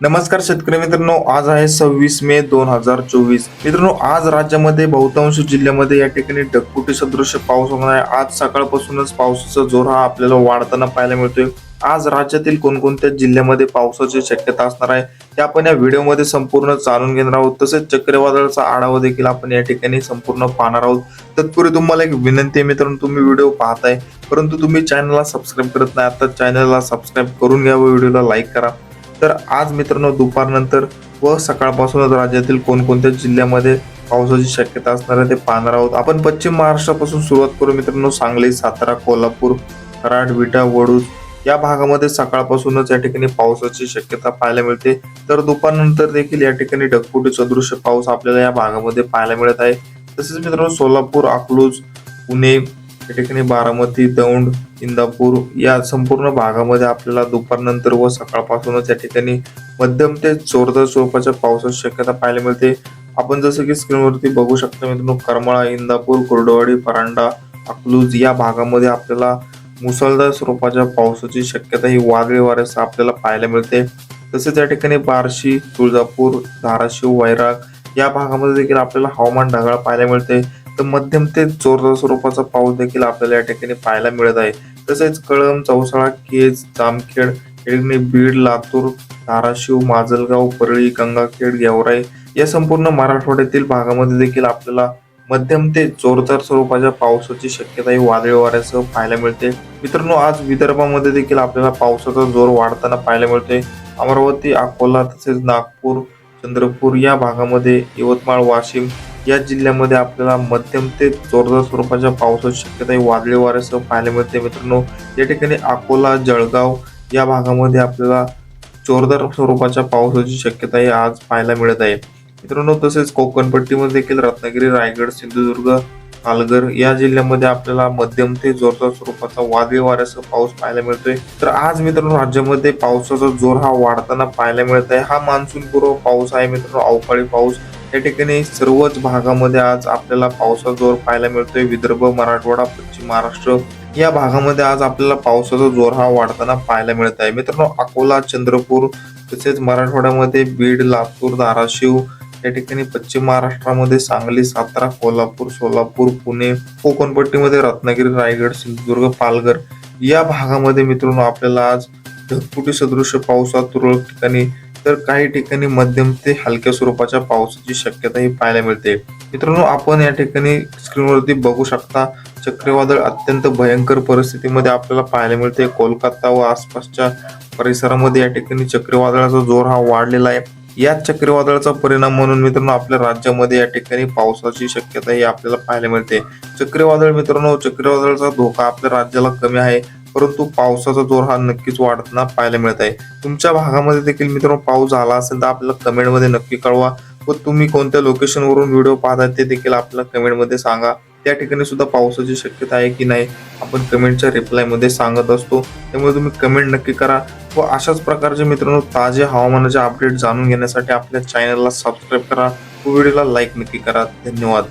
नमस्कार शेतकरी मित्रांनो आज आहे सव्वीस मे दोन हजार चोवीस. मित्रांनो आज राज्यामध्ये बहुतांश जिल्ह्यामध्ये या ठिकाणी ढगफुटी सदृश पाऊस होणार आहे. आज सकाळपासूनच पावसाचा जोर हा आपल्याला वाढताना पाहायला मिळतोय. आज राज्यातील कोणकोणत्या जिल्ह्यामध्ये पावसाची शक्यता असणार आहे ते आपण या व्हिडिओमध्ये संपूर्ण जाणून घेणार आहोत. तसेच चक्रीवादळाचा आढावा देखील आपण या ठिकाणी संपूर्ण पाहणार आहोत. तत्पूर्वी तुम्हाला एक विनंती आहे मित्रांनो तुम्ही व्हिडिओ पाहताय परंतु तुम्ही चॅनलला सबस्क्राईब करत नाही आता चॅनलला सबस्क्राईब करून घ्या व व्हिडिओला लाईक करा. तर आज मित्रांनो दुपारनंतर व सकाळपासूनच राज्यातील कोणकोणत्या जिल्ह्यामध्ये पावसाची शक्यता असणार आहे ते पाहणार आहोत. आपण पश्चिम महाराष्ट्रापासून सुरुवात करू मित्रांनो. सांगली सातारा कोल्हापूर कराड विटा वडूज या भागामध्ये सकाळपासूनच या ठिकाणी पावसाची शक्यता पाहायला मिळते. तर दुपारनंतर देखील या ठिकाणी ढगफुटी सदृश्य पाऊस आपल्याला या भागामध्ये पाहायला मिळत आहे. तसेच मित्रांनो सोलापूर अकलूज पुणे या ठिकाणी बारामती दौंड इंदापूर या संपूर्ण भागामध्ये आपल्याला दुपारनंतर व सकाळपासूनच या ठिकाणी मध्यम ते जोरदार स्वरूपाच्या पावसाची शक्यता पाहायला मिळते. आपण जसं की स्क्रीनवरती बघू शकता मित्रांनो करमाळा इंदापूर कुर्डवाडी परांडा अकलूज या भागामध्ये आपल्याला मुसळधार स्वरूपाच्या पावसाची शक्यता ही वादळी वाऱ्यासह आपल्याला पाहायला मिळते. तसेच या ठिकाणी बार्शी तुळजापूर धाराशिव वैराग या भागामध्ये देखील आपल्याला हवामान ढगाळ पाहायला मिळते. तर मध्यम ते जोरदार स्वरूपाचा पाऊस देखील आपल्याला या ठिकाणी पाहायला मिळत आहे. तसेच कळम चौसाळा केज जामखेड या बीड लातूर धाराशिव माजलगाव परळी गंगाखेड गेवराई या संपूर्ण मराठवाड्यातील भागामध्ये देखील आपल्याला मध्यम ते जोरदार स्वरूपाच्या पावसाची शक्यता ही वादळी वाऱ्यासह पाहायला मिळते. मित्रांनो आज विदर्भामध्ये देखील आपल्याला पावसाचा जोर वाढताना पाहायला मिळतोय. अमरावती अकोला तसेच नागपूर चंद्रपूर या भागामध्ये यवतमाळ वाशिम या जिल्ह्यामध्ये आपल्याला मध्यम ते जोरदार स्वरूपाच्या पावसाची शक्यता ही वादळी वाऱ्यासह पाहायला मिळते. मित्रांनो या ठिकाणी अकोला जळगाव या भागामध्ये आपल्याला जोरदार स्वरूपाच्या पावसाची शक्यता ही आज पाहायला मिळत आहे. मित्रांनो तसेच कोकणपट्टीमध्ये देखील रत्नागिरी रायगड सिंधुदुर्ग पालघर या जिल्ह्यामध्ये आपल्याला मध्यम ते जोरदार स्वरूपाचा वादळी वाऱ्यासह पाऊस पाहायला मिळतोय. तर आज मित्रांनो राज्यामध्ये पावसाचा जोर हा वाढताना पाहायला मिळत आहे. हा मान्सून पूर्व पाऊस आहे मित्रांनो अवकाळी पाऊस. या ठिकाणी सर्वच भागामध्ये आज आपल्याला पावसाचा जोर पाहायला मिळतोय. विदर्भ मराठवाडा पश्चिम महाराष्ट्र या भागामध्ये आज आपल्याला पावसाचा जोर हा वाढताना पाहायला मिळत आहे. मित्रांनो अकोला चंद्रपूर तसेच मराठवाड्यामध्ये बीड लातूर धाराशिव या ठिकाणी पश्चिम महाराष्ट्रामध्ये सांगली सातारा कोल्हापूर सोलापूर पुणे कोकणपट्टीमध्ये रत्नागिरी रायगड सिंधुदुर्ग पालघर या भागामध्ये मित्रांनो आपल्याला आज ढगफुटी सदृश पावसात तुरळक ठिकाणी तर काही ठिकाणी मध्यम ते हलक्या स्वरूपाच्या पावसाची शक्यता ही पाहायला मिळते. मित्रांनो आपण या ठिकाणी स्क्रीनवरती बघू शकता चक्रीवादळ अत्यंत भयंकर परिस्थितीमध्ये आपल्याला पाहायला मिळते. कोलकाता व आसपासच्या परिसरामध्ये या ठिकाणी चक्रीवादळाचा जोर हा वाढलेला आहे. या चक्रीवादळाचा परिणाम म्हणून मित्रांनो आपल्या राज्यामध्ये या ठिकाणी पावसाची शक्यता ही आपल्याला पाहायला मिळते. चक्रीवादळ मित्रांनो चक्रीवादळाचा धोका आपल्या राज्याला कमी आहे परंतु पावसाचा जोर हा नक्कीच वाढताना पाहायला मिळत आहे. तुमच्या भागामध्ये देखील मित्रांनो पाऊस झाला असेल तर आपल्याला कमेंटमध्ये नक्की कळवा व तुम्ही कोणत्या लोकेशनवरून व्हिडिओ पाहताय ते देखील आपल्याला कमेंटमध्ये सांगा. त्या ठिकाणी सुद्धा पावसाची शक्यता आहे की नाही आपण कमेंटच्या रिप्लायमध्ये सांगत असतो. त्यामुळे तुम्ही कमेंट नक्की करा. व अशाच प्रकारचे मित्रांनो ताजे हवामानाचे अपडेट जाणून घेण्यासाठी आपल्या चॅनलला सबस्क्राईब करा व्हिडिओला लाईक नक्की करा. धन्यवाद.